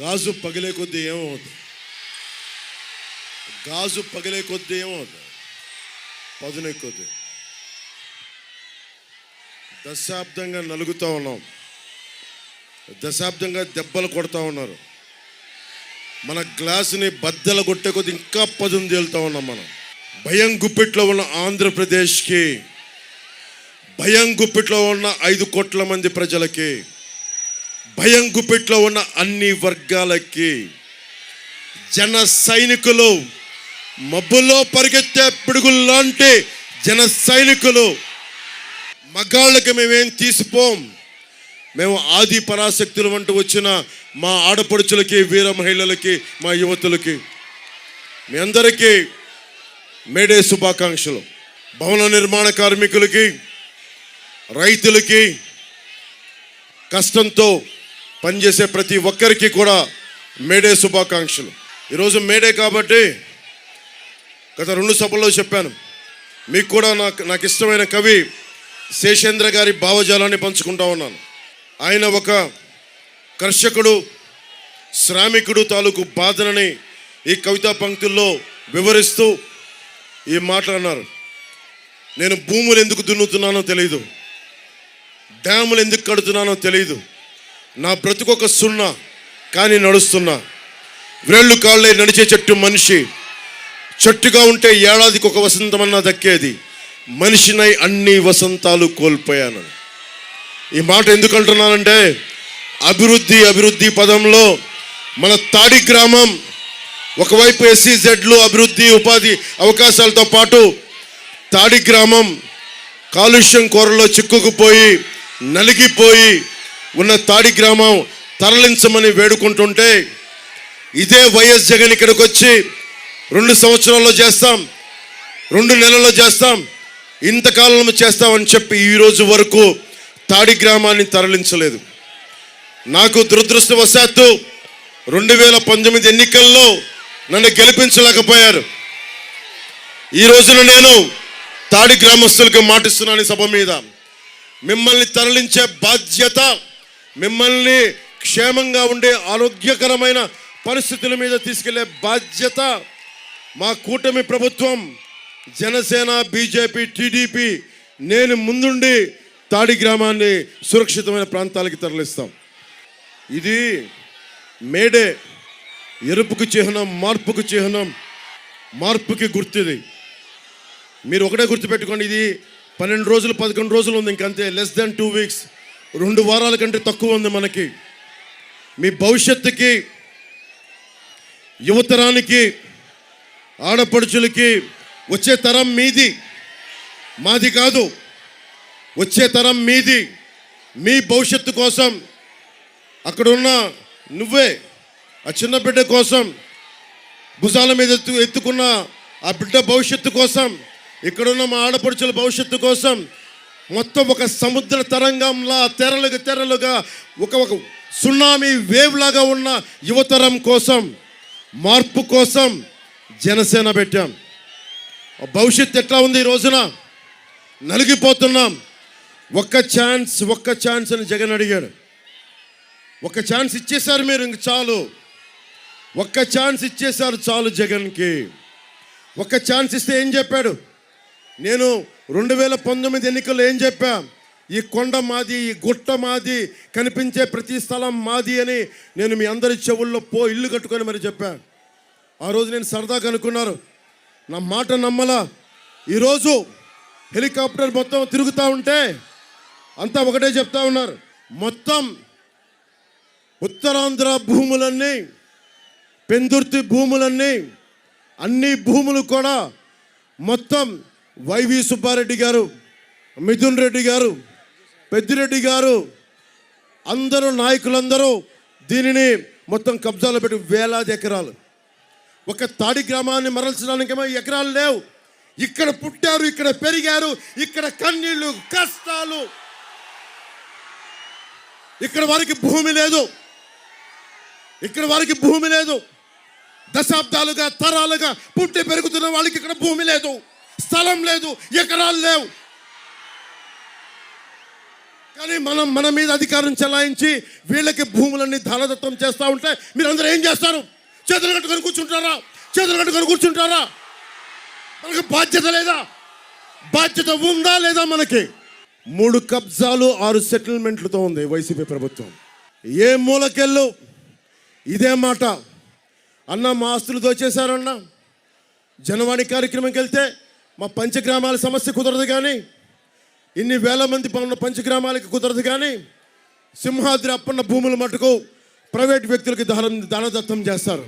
గాజు పగిలే కొద్దీ ఏమవుతుంది? గాజు పగిలే కొద్దీ ఏమవుతుంది? పదునే కొద్దీ. దశాబ్దంగా నలుగుతూ ఉన్నాం. దశాబ్దంగా దెబ్బలు కొడతా ఉన్నారు. మన గ్లాసుని బద్దలు కొట్టే కొద్ది ఇంకా పదును తేలుతూ ఉన్నాం మనం. భయం గుప్పిట్లో ఉన్న ఆంధ్రప్రదేశ్కి భయం గుప్పిట్లో ఉన్న ఐదు కోట్ల మంది ప్రజలకి భయం గుప్పిట్లో ఉన్న అన్ని వర్గాలకి జన సైనికులు మబ్బుల్లో పరిగెత్తే పిడుగుల్లాంటి జన సైనికులు మగాళ్ళకి మేమేం తీసిపోం? మేము ఆది పరాశక్తులు వంటి వచ్చిన మా ఆడపడుచులకి వీర మహిళలకి మా యువతులకి మీ అందరికీ మేడే శుభాకాంక్షలు. భవన నిర్మాణ కార్మికులకి రైతులకి కష్టంతో పనిచేసే ప్రతి ఒక్కరికి కూడా మేడే శుభాకాంక్షలు. ఈరోజు మేడే కాబట్టి గత రెండు సభల్లో చెప్పాను. మీకు కూడా నాకు నాకు ఇష్టమైన కవి శేషేంద్ర గారి భావజాలాన్ని పంచుకుంటా ఉన్నాను. ఆయన ఒక కర్షకుడు శ్రామికుడు తాలూకు బాధనని ఈ కవితా పంక్తుల్లో వివరిస్తూ ఈ మాటలు అన్నారు నేను భూములు ఎందుకు దున్నుతున్నానో తెలియదు డ్యాములు ఎందుకు కడుతున్నానో తెలియదు నా బ్రతుకొక సున్నా కానీ నడుస్తున్నా. వ్రేళ్ళు కాళ్ళే నడిచే చెట్టు మనిషి. చెట్టుగా ఉంటే ఏడాదికి ఒక వసంతమన్నా దక్కేది. మనిషినై అన్ని వసంతాలు కోల్పోయాను. ఈ మాట ఎందుకు అంటున్నానంటే అభివృద్ధి అభివృద్ధి పదంలో మన తాడి గ్రామం ఒకవైపు ఎస్సీ జెడ్లు అభివృద్ధి ఉపాధి అవకాశాలతో పాటు తాడి గ్రామం కాలుష్యం కూరలో చిక్కుకుపోయి నలిగిపోయి ఉన్న తాడి గ్రామం తరలించమని వేడుకుంటుంటే ఇదే వైఎస్ జగన్ ఇక్కడికి వచ్చి రెండు సంవత్సరాల్లో చేస్తాం రెండు నెలల్లో చేస్తాం ఇంతకాలంలో చేస్తామని చెప్పి ఈ రోజు వరకు తాడి గ్రామాన్ని తరలించలేదు. నాకు దురదృష్టవశాత్తు రెండు వేల పంతొమ్మిది ఎన్నికల్లో నన్ను గెలిపించలేకపోయారు. ఈ రోజున నేను తాడి గ్రామస్తులకు మాటిస్తున్నాను సభ మీద. మిమ్మల్ని తరలించే బాధ్యత మిమ్మల్ని క్షేమంగా ఉండే ఆరోగ్యకరమైన పరిస్థితుల మీద తీసుకెళ్ళే బాధ్యత మా కూటమి ప్రభుత్వం జనసేన బీజేపీ టీడీపీ నేను ముందుండి తాడి గ్రామాన్ని సురక్షితమైన ప్రాంతాలకి తరలిస్తాం. ఇది మేడే ఎరుపుకు చిహ్నం మార్పుకు చిహ్నం మార్పుకి గుర్తుది. మీరు ఒకటే గుర్తుపెట్టుకోండి ఇది పన్నెండు రోజులు పదకొండు రోజులు ఉంది ఇంకంతే లెస్ దెన్ టూ వీక్స్ రెండు వారాల కంటే తక్కువ ఉంది మనకి. మీ భవిష్యత్తుకి యువతరానికి ఆడపడుచులకి వచ్చే తరం మీది. మాది కాదు. వచ్చే తరం మీది. మీ భవిష్యత్తు కోసం అక్కడున్న నువ్వే ఆ చిన్న బిడ్డ కోసం భుజాల మీద ఎత్తు ఎత్తుకున్న ఆ బిడ్డ భవిష్యత్తు కోసం ఇక్కడున్న మా ఆడపడుచుల భవిష్యత్తు కోసం మొత్తం ఒక సముద్ర తరంగంలా తెరలుగా తెరలుగా ఒక ఒక సునామీ వేవ్ లాగా ఉన్న యువతరం కోసం మార్పు కోసం జనసేన పెట్టాం. భవిష్యత్తు ఎట్లా ఉంది ఈ రోజున? నలిగిపోతున్నాం. ఒక్క ఛాన్స్ ఒక్క ఛాన్స్ అని జగన్ అడిగాడు ఒక్క ఛాన్స్ ఇచ్చేశారు మీరు ఇంక చాలు. ఒక్క ఛాన్స్ ఇచ్చేశారు చాలు జగన్కి. ఒక్క ఛాన్స్ ఇస్తే ఏం చెప్పాడు? నేను రెండు వేల పంతొమ్మిది ఎన్నికల్లో ఏం చెప్పాం? ఈ కొండ మాది ఈ గుట్ట మాది కనిపించే ప్రతి స్థలం మాది అని నేను మీ అందరి చెవుల్లో పో ఇల్లు కట్టుకొని మరి చెప్పాను. ఆ రోజు నేను సరదాగా అనుకున్నారు. నా మాట నమ్మలా. ఈరోజు హెలికాప్టర్ మొత్తం తిరుగుతూ ఉంటే అంతా ఒకటే చెప్తా ఉన్నారు. మొత్తం ఉత్తరాంధ్ర భూములన్నీ పెందుర్తి భూములన్నీ అన్ని భూములు కూడా మొత్తం వైవి సుబ్బారెడ్డి గారు మిథున్ రెడ్డి గారు పెద్దిరెడ్డి గారు అందరూ నాయకులందరూ దీనిని మొత్తం కబ్జాలో పెట్టి వేలాది ఎకరాలు. ఒక తాడి గ్రామాన్ని మరల్చడానికేమో ఎకరాలు లేవు. ఇక్కడ పుట్టారు ఇక్కడ పెరిగారు ఇక్కడ కన్నీళ్ళు కష్టాలు. ఇక్కడ వారికి భూమి లేదు. ఇక్కడ వారికి భూమి లేదు. దశాబ్దాలుగా తరాలుగా పుట్టి పెరుగుతున్న వాళ్ళకి ఇక్కడ భూమి లేదు. స్థలం లేదు ఎకరాలు లేవు. కానీ మనం మన మీద అధికారం చెలాయించి వీళ్ళకి భూములన్నీ ధనదత్తం చేస్తూ ఉంటే మీరందరూ ఏం చేస్తారు? చేతులు కట్టుకొని కూర్చుంటారా? చేతులు కట్టుకొని కూర్చుంటారా? మనకి బాధ్యత లేదా? బాధ్యత ఉందా లేదా మనకి? మూడు కబ్జాలు ఆరు సెటిల్మెంట్లతో ఉంది వైసీపీ ప్రభుత్వం. ఏ మూలకెళ్ళు? ఇదే మాట. అన్న మా ఆస్తులు దోచేశారన్న. జనవాణి కార్యక్రమంకి వెళ్తే మా పంచగ్రామాల సమస్య కుదరదు కానీ ఇన్ని వేల మంది పనున్న పంచగ్రామాలకి కుదరదు కానీ సింహాద్రి అప్పన్న భూముల మటుకు ప్రైవేట్ వ్యక్తులకి దాన దానదత్తం చేస్తారు.